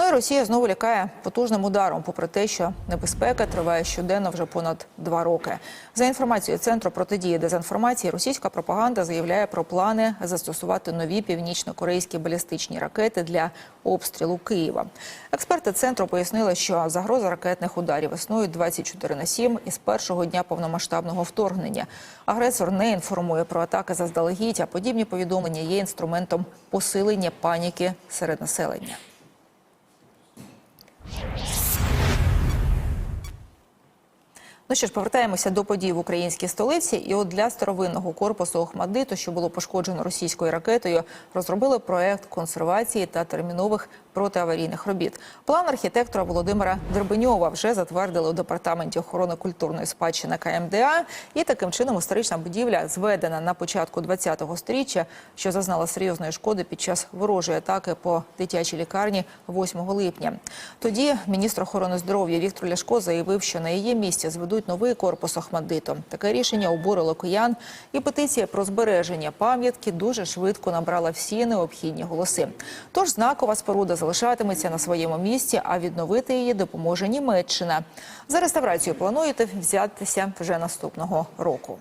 Ну і Росія знову лякає потужним ударом, попри те, що небезпека триває щоденно вже понад два роки. За інформацією центру протидії дезінформації, російська пропаганда заявляє про плани застосувати нові північно-корейські балістичні ракети для обстрілу Києва. Експерти центру пояснили, що загроза ракетних ударів існує 24 на 7 із першого дня повномасштабного вторгнення. Агресор не інформує про атаки заздалегідь, а подібні повідомлення є інструментом посилення паніки серед населення. Ну що ж, повертаємося до подій в українській столиці. І от для старовинного корпусу Охмадиту, що було пошкоджено російською ракетою, розробили проект консервації та термінових протиаварійних робіт. План архітектора Володимира Дербеньова вже затвердили у департаменті охорони культурної спадщини КМДА. І таким чином історична будівля, зведена на початку 20-го сторіччя, що зазнала серйозної шкоди під час ворожої атаки по дитячій лікарні 8 липня. Тоді міністр охорони здоров'я Віктор Ляшко заявив, що на її місці зведуть новий корпус Охмадиту. Таке рішення обурило киян, і петиція про збереження пам'ятки дуже швидко набрала всі необхідні голоси. Тож знакова споруда залишатиметься на своєму місці, а відновити її допоможе Німеччина. За реставрацію плануєте взятися вже наступного року.